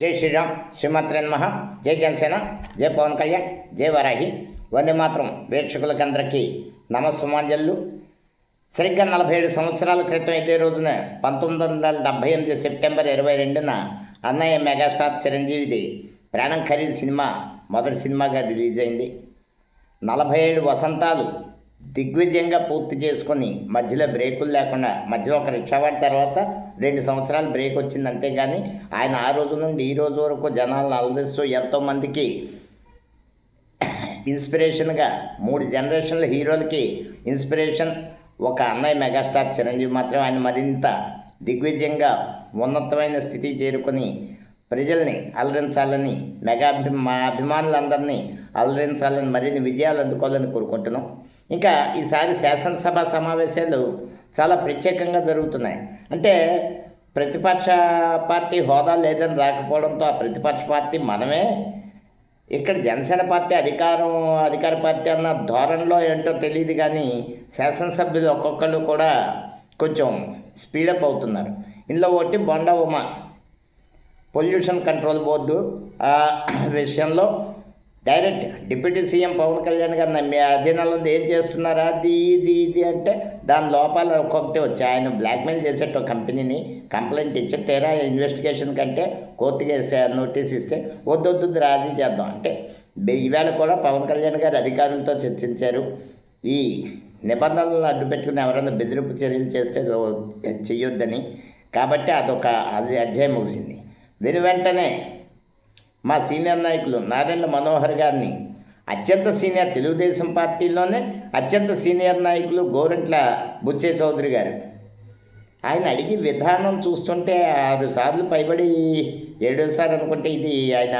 జై శ్రీరామ్ శ్రీమాత్రే నమః. జై జనసేన జై పవన్ కళ్యాణ్ జై వరాహి. వందే మాత్రం వీక్షకులకందరికీ నమస్సుమాంజల్లు సరిగ్గా నలభై ఏడు సంవత్సరాల క్రితం ఇదే రోజున పంతొమ్మిది వందల డెబ్బై ఎనిమిది సెప్టెంబర్ ఇరవై రెండున అన్నయ్య మెగాస్టార్ చిరంజీవిది ప్రాణం ఖరీదు సినిమా మొదటి సినిమాగా రిలీజ్ అయింది నలభై ఏడు వసంతాలు దిగ్విజయంగా పూర్తి చేసుకొని మధ్యలో బ్రేకులు లేకుండా మధ్యలో ఒక రిక్షా వాడి తర్వాత రెండు సంవత్సరాలు బ్రేక్ వచ్చింది అంతేగాని ఆయన ఆ రోజు నుండి ఈ రోజు వరకు జనాలను అలరిస్తూ ఎంతోమందికి ఇన్స్పిరేషన్గా మూడు జనరేషన్ల హీరోలకి ఇన్స్పిరేషన్ ఒక అన్నయ్య మెగాస్టార్ చిరంజీవి మాత్రం ఆయన మరింత దిగ్విజయంగా ఉన్నతమైన స్థితి చేరుకొని ప్రజల్ని అలరించాలని మెగాభి మా అభిమానులందరినీ అలరించాలని మరిన్ని విజయాలు అందుకోవాలని కోరుకుంటున్నాం. ఇంకా ఈసారి శాసనసభ సమావేశాలు చాలా ప్రత్యేకంగా జరుగుతున్నాయి. అంటే ప్రతిపక్ష పార్టీ హోదా లేదని రాకపోవడంతో ఆ ప్రతిపక్ష పార్టీ మనమే ఇక్కడ జనసేన పార్టీ అధికారం అధికార పార్టీ అన్న ధోరణిలో ఏంటో తెలియదు కానీ శాసనసభ్యులు ఒక్కొక్కళ్ళు కూడా కొంచెం స్పీడప్ అవుతున్నారు. ఇందులో ఒకటి Bonda Uma. Pollution control board ఆ విషయంలో direct deputy CM Pawan Kalyan garu మీ అధీనంలో ఏం చేస్తున్నారా? అది ఇది ఇది అంటే దాని లోపాలు ఒక్కొక్కటి వచ్చాయి ఆయన బ్లాక్మెయిల్ చేసేట కంపెనీని కంప్లైంట్ ఇచ్చి తీరా ఇన్వెస్టిగేషన్ కంటే కోర్టుకి వేసే నోటీస్ ఇస్తే వద్దొద్దు రాజీ చేద్దాం. అంటే ఈవేళ కూడా పవన్ కళ్యాణ్ గారు అధికారులతో చర్చించారు. ఈ నిబంధనలను అడ్డు పెట్టుకుని ఎవరైనా బెదిరింపు చర్యలు చేస్తే చెయ్యొద్దని. కాబట్టి అదొక అధ్యాయం ముగిసింది. వెను వెంటనే మా సీనియర్ నాయకులు నాదెండ్ల మనోహర్ గారిని అత్యంత సీనియర్ తెలుగుదేశం పార్టీలోనే అత్యంత సీనియర్ నాయకులు గోరంట్ల బుచ్చే చౌదరి గారు. ఆయన అడిగి విధానం చూస్తుంటే ఆరు సార్లు పైబడి ఏడోసారి అనుకుంటే ఇది ఆయన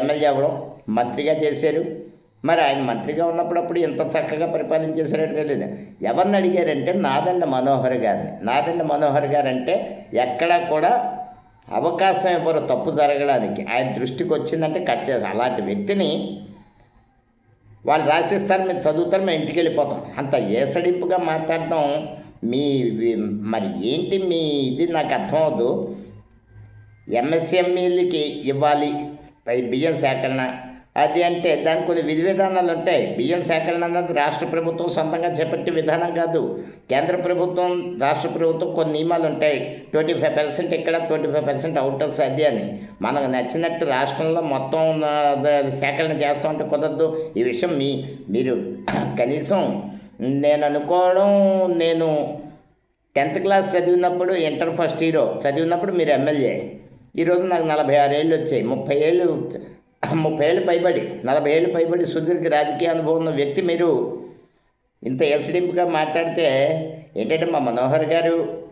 ఎమ్మెల్యే అవ్వడం మంత్రిగా చేశారు. మరి ఆయన మంత్రిగా ఉన్నప్పుడప్పుడు ఎంత చక్కగా పరిపాలించేశారో తెలియదు. ఎవరిని అడిగారంటే నాదండ మనోహర్ గారిని. నాదండ మనోహర్ గారు అంటే ఎక్కడా కూడా అవకాశం ఇవ్వరు తప్పు జరగడానికి ఆయన దృష్టికి వచ్చిందంటే కట్ చేస్తారు అలాంటి వ్యక్తిని వాళ్ళు రాసిస్తారు మీరు చదువుతారు మేము ఇంటికి వెళ్ళిపోతాం. అంత ఏసడింపుగా మాట్లాడడం మీ మరి ఏంటి మీ ఇది? నాకు అర్థం అవదు ఎంఎస్ఎంఈలకి ఇవ్వాలి పై బియ్యం సేకరణ. అది అంటే దానికి కొన్ని విధి విధానాలు ఉంటాయి. బియ్యం సేకరణ అన్నది రాష్ట్ర ప్రభుత్వం సొంతంగా చేపట్టే విధానం కాదు. కేంద్ర ప్రభుత్వం రాష్ట్ర ప్రభుత్వం కొన్ని నియమాలు ఉంటాయి. ట్వంటీ ఫైవ్ పర్సెంట్ ఇక్కడ ట్వంటీ ఫైవ్ పర్సెంట్ అవుటర్స్ అది అని. మనకు నచ్చినట్టు రాష్ట్రంలో మొత్తం సేకరణ ద- సేకరణ చేస్తామంటే కుదరదు. ఈ విషయం మీ మీరు కనీసం నేను అనుకోవడం నేను టెన్త్ క్లాస్ చదివినప్పుడు ఇంటర్ ఫస్ట్ ఇయర్ చదివినప్పుడు మీరు ఎమ్మెల్యే. ఈరోజు నాకు నలభై ఆరు ఏళ్ళు వచ్చాయి. ముప్పై ఏళ్ళు ముప్పై ఏళ్ళు పైబడి నలభై ఏళ్ళు పైబడి సుదీర్ఘ రాజకీయ అనుభవం ఉన్న వ్యక్తి మీరు. ఇంత ఎసడింపుగా మాట్లాడితే ఏంటంటే మా మనోహర్ గారు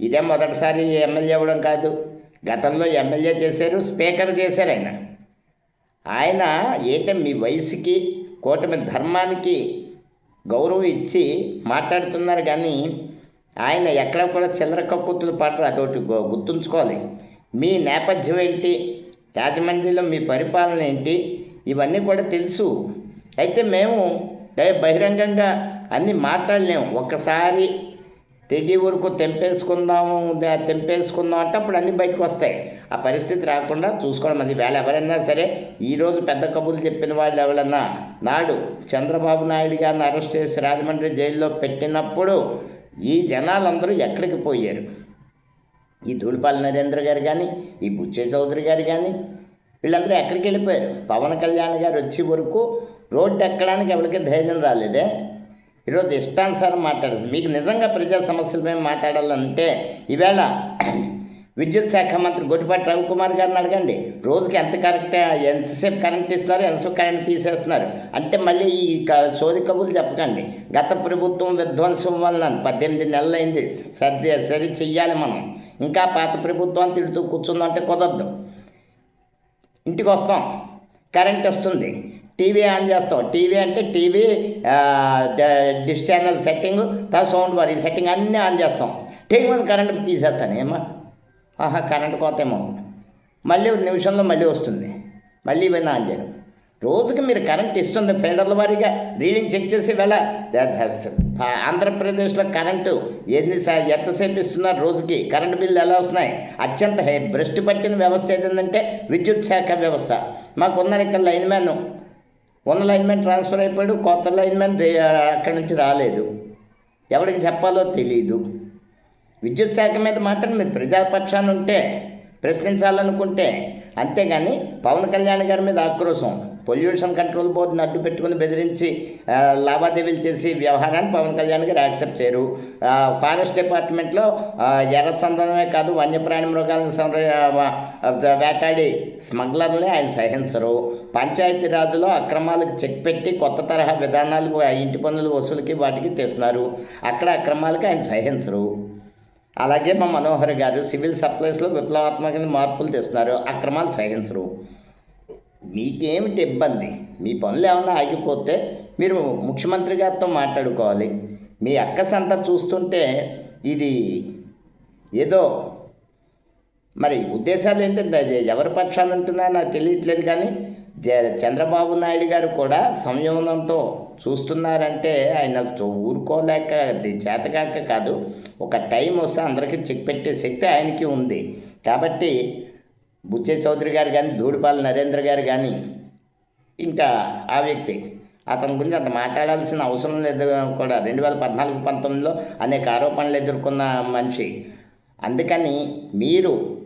ఇదే మొదటిసారి ఎమ్మెల్యే అవ్వడం కాదు గతంలో ఎమ్మెల్యే చేశారు స్పీకర్ చేశారు ఆయన. ఆయన ఏంటంటే మీ వయసుకి కూటమి ధర్మానికి గౌరవం ఇచ్చి మాట్లాడుతున్నారు కానీ ఆయన ఎక్కడ కూడా చిల్లర కక్కుతులు పాటలు అదొకటి గుర్తుంచుకోవాలి. మీ నేపథ్యం ఏంటి? రాజమండ్రిలో మీ పరిపాలన ఏంటి? ఇవన్నీ కూడా తెలుసు. అయితే మేము దయ బహిరంగంగా అన్నీ మాట్లాడలేము. ఒక్కసారి తెగి ఊరుకు తెంపేసుకుందాము తెంపేసుకుందాం అంటే అప్పుడు అన్నీ బయటకు వస్తాయి. ఆ పరిస్థితి రాకుండా చూసుకోవడం అది. వేళ ఎవరైనా సరే ఈరోజు పెద్ద కబుర్లు చెప్పిన వాళ్ళు ఎవరన్నా నాడు చంద్రబాబు నాయుడు గారిని అరెస్ట్ చేసి రాజమండ్రి జైల్లో పెట్టినప్పుడు ఈ జనాలందరూ ఎక్కడికి పోయారు? ఈ ధూళిపాల నరేంద్ర గారు కానీ ఈ బుచ్చే చౌదరి గారు కానీ వీళ్ళందరూ ఎక్కడికి వెళ్ళిపోయారు? పవన్ కళ్యాణ్ గారు వచ్చే వరకు రోడ్డు ఎక్కడానికి ఎవరికి ధైర్యం రాలేదే? ఈరోజు ఇష్టానుసారం మాట్లాడారు మీకు నిజంగా ప్రజా సమస్యలపై మాట్లాడాలంటే ఈవేళ విద్యుత్ శాఖ మంత్రి గొట్టిపాటి రవికుమార్ గారిని అడగండి. రోజుకి ఎంత కరెక్ట్ ఎంతసేపు కరెంట్ ఇస్తున్నారు ఎంతసేపు కరెంట్ తీసేస్తున్నారు? అంటే మళ్ళీ ఈ క- సోది కబుర్లు చెప్పకండి. గత ప్రభుత్వం విధ్వంసం వలన పద్దెనిమిది నెలలైంది సర్ది సరి చెయ్యాలి మనం. ఇంకా పాత ప్రభుత్వాన్ని తిడుతూ కూర్చుందంటే కుదరదు. ఇంటికి వస్తాం. కరెంట్ వస్తుంది. టీవీ ఆన్ చేస్తాం. టీవీ అంటే టీవీ డిష్ ఛానల్ సెట్టింగ్ తర్వాత సౌండ్ బార్ ఈ సెట్టింగ్ అన్నీ ఆన్ చేస్తాం. టీవీ మీద కరెంట్ తీసేస్తాను. ఏమా ఆహా కరెంట్ కోతేమో మళ్ళీ ఒక నిమిషంలో మళ్ళీ వస్తుంది. మళ్ళీ ఇవన్నీ ఆన్ రోజుకి మీరు కరెంట్ ఇస్తుంది ఫెడరల్ వారీగా రీడింగ్ చెక్ చేసి వేళ ఆంధ్రప్రదేశ్లో కరెంటు ఎన్ని ఎంతసేపు ఇస్తున్నారు రోజుకి? కరెంటు బిల్లు ఎలా వస్తున్నాయి? అత్యంత హై భ్రష్టు పట్టిన వ్యవస్థ ఏంటంటే విద్యుత్ శాఖ వ్యవస్థ. మాకున్నారు ఇక్కడ లైన్ మ్యాన్ ఉన్న లైన్ మ్యాన్ ట్రాన్స్ఫర్ అయిపోయాడు. కొత్త లైన్ మ్యాన్ అక్కడి నుంచి రాలేదు. ఎవరికి చెప్పాలో తెలియదు విద్యుత్ శాఖ మీద మాత్రం మీరు ప్రజాపక్షాన్ని ఉంటే ప్రశ్నించాలనుకుంటే అంతేగాని పవన్ కళ్యాణ్ గారి మీద ఆక్రోశం పొల్యూషన్ కంట్రోల్ బోర్డుని అడ్డు పెట్టుకుని బెదిరించి లావాదేవీలు చేసి వ్యవహారాన్ని పవన్ కళ్యాణ్ గారు యాక్సెప్ట్ చేయరు. ఫారెస్ట్ డిపార్ట్మెంట్లో ఎర్ర చందనమే కాదు వన్యప్రాణి మృగాలను వేటాడి స్మగ్లర్ని ఆయన సహించరు. పంచాయతీ రాజులో అక్రమాలకు చెక్ పెట్టి కొత్త తరహా విధానాలు ఇంటి పనులు వసూలుకి వాటికి తెస్తున్నారు. అక్కడ అక్రమాలకి ఆయన సహించరు. అలాగే మా మనోహర్ గారు సివిల్ సప్లైస్లో విప్లవాత్మక మార్పులు తెస్తున్నారు. అక్రమాలు సహించరు. మీకేమిటి ఇబ్బంది? మీ పనులు ఏమైనా ఆగిపోతే మీరు ముఖ్యమంత్రి గారితో మాట్లాడుకోవాలి. మీ అక్క సంత చూస్తుంటే ఇది ఏదో మరి ఉద్దేశాలు ఏంటంటే ఎవరి పక్షాలు ఉంటున్నా నాకు తెలియట్లేదు కానీ చంద్రబాబు నాయుడు గారు కూడా సంయమనంతో చూస్తున్నారంటే ఆయన ఊరుకోలేక చేతకాక కాదు ఒక టైం వస్తే అందరికీ చెక్ పెట్టే శక్తి ఆయనకి ఉంది. కాబట్టి బుచ్చే చౌదరి గారు కానీ ధూడిపాల నరేంద్ర గారు కానీ ఇంకా ఆ వ్యక్తి అతని గురించి అంత మాట్లాడాల్సిన అవసరం లేదు కూడా. రెండు వేల పద్నాలుగు పంతొమ్మిదిలో అనేక ఆరోపణలు ఎదుర్కొన్న మనిషి. అందుకని మీరు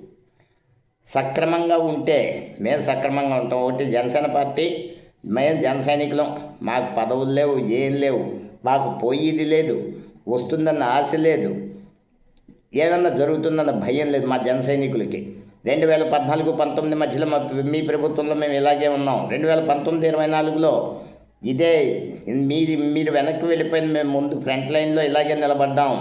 సక్రమంగా ఉంటే మేము సక్రమంగా ఉంటాం. ఒకటి జనసేన పార్టీ మేము జన సైనికులం. మాకు పదవులు లేవు ఏం లేవు. మాకు పోయేది లేదు వస్తుందన్న ఆశ లేదు. ఏదన్నా జరుగుతుందన్న భయం లేదు మా జన సైనికులకి. రెండు వేల పద్నాలుగు పంతొమ్మిది మధ్యలో మా మీ ప్రభుత్వంలో మేము ఇలాగే ఉన్నాం. రెండు వేల పంతొమ్మిది ఇరవై నాలుగులో ఇదే మీరు మీరు వెనక్కి వెళ్ళిపోయిన మేము ముందు ఫ్రంట్ లైన్లో ఇలాగే నిలబడ్డాం.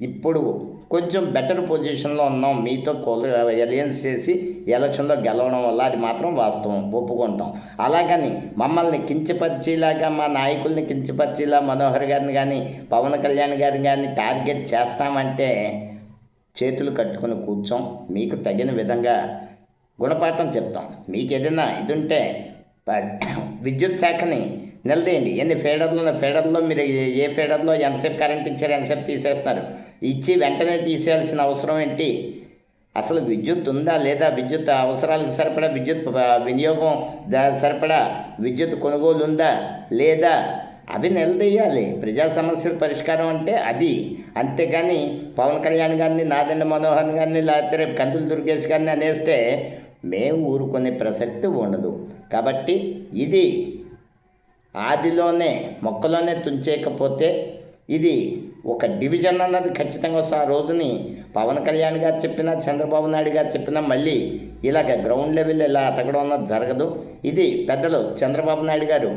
ఇప్పుడు కొంచెం బెటర్ పొజిషన్లో ఉన్నాం. మీతో కోల అలయన్స్ చేసి ఎలక్షన్లో గెలవడం వల్ల అది మాత్రం వాస్తవం. ఒప్పుకుంటాం. అలాగని మమ్మల్ని కించపరిచేలాగా మా నాయకుల్ని కించపరిచేలా మనోహర్ గారిని కానీ పవన్ కళ్యాణ్ గారిని కానీ టార్గెట్ చేస్తామంటే చేతులు కట్టుకుని కూర్చోం. మీకు తగిన విధంగా గుణపాఠం చెప్తాం. మీకు ఏదైనా ఇది ఉంటే విద్యుత్ శాఖని నిలదీయండి ఎన్ని ఫీడర్లు ఉన్న ఫీడర్లో మీరు ఏ- ఫీడర్లో ఎంతసేపు కరెంట్ ఇచ్చారు ఎంతసేపు తీసేస్తున్నారు? ఇచ్చి వెంటనే తీసేయాల్సిన అవసరం ఏంటి? అసలు విద్యుత్ ఉందా లేదా? విద్యుత్ అవసరాలకు సరిపడా విద్యుత్ వినియోగం దానికి సరిపడా విద్యుత్ కొనుగోలు ఉందా లేదా? అవి నిలదీయాలి. ప్రజా సమస్యల పరిష్కారం అంటే అది. అంతేగాని పవన్ కళ్యాణ్ గారిని నాదండ మనోహర్ గారిని లేకపోతే రేపు కందులు దుర్గేష్ గారిని అనేస్తే మేము ఊరుకునే ప్రసక్తి ఉండదు. కాబట్టి ఇది ఆదిలోనే మొక్కలోనే తుంచేయకపోతే ఇది ఒక డివిజన్ అన్నది ఖచ్చితంగా వస్తుంది. ఆ రోజుని పవన్ కళ్యాణ్ గారు చెప్పినా చంద్రబాబు నాయుడు గారు చెప్పినా మళ్ళీ ఇలాగ గ్రౌండ్ లెవెల్ ఇలా అతకడం అన్నది జరగదు. ఇది పెద్దలు చంద్రబాబు నాయుడు గారు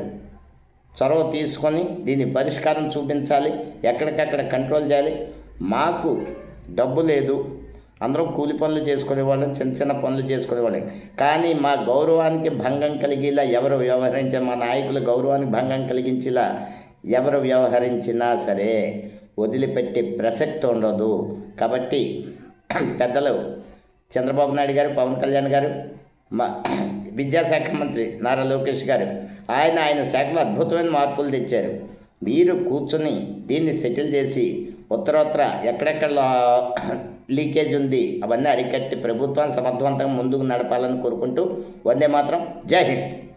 చొరవ తీసుకొని దీని పరిష్కారం చూపించాలి ఎక్కడికక్కడ కంట్రోల్ చేయాలి. మాకు డబ్బు లేదు. అందరం కూలి పనులు చేసుకునేవాళ్ళం చిన్న చిన్న పనులు చేసుకునేవాళ్ళం. కానీ మా గౌరవానికి భంగం కలిగేలా ఎవరు వ్యవహరించే మా నాయకుల గౌరవానికి భంగం కలిగించేలా ఎవరు వ్యవహరించినా సరే వదిలిపెట్టే ప్రసక్తి ఉండదు. కాబట్టి పెద్దలు చంద్రబాబు నాయుడు గారు పవన్ కళ్యాణ్ గారు మా విద్యాశాఖ మంత్రి నారా లోకేష్ గారు ఆయన ఆయన శాఖలో అద్భుతమైన మార్పులు తెచ్చారు. మీరు కూర్చుని దీన్ని సెటిల్ చేసి ఉత్తరోత్తర ఎక్కడెక్కడ లీకేజ్ ఉంది. అవన్నీ అరికట్టి ప్రభుత్వాన్ని సమర్థవంతంగా ముందుకు నడపాలని కోరుకుంటూ వందే మాత్రం. జై హింద్.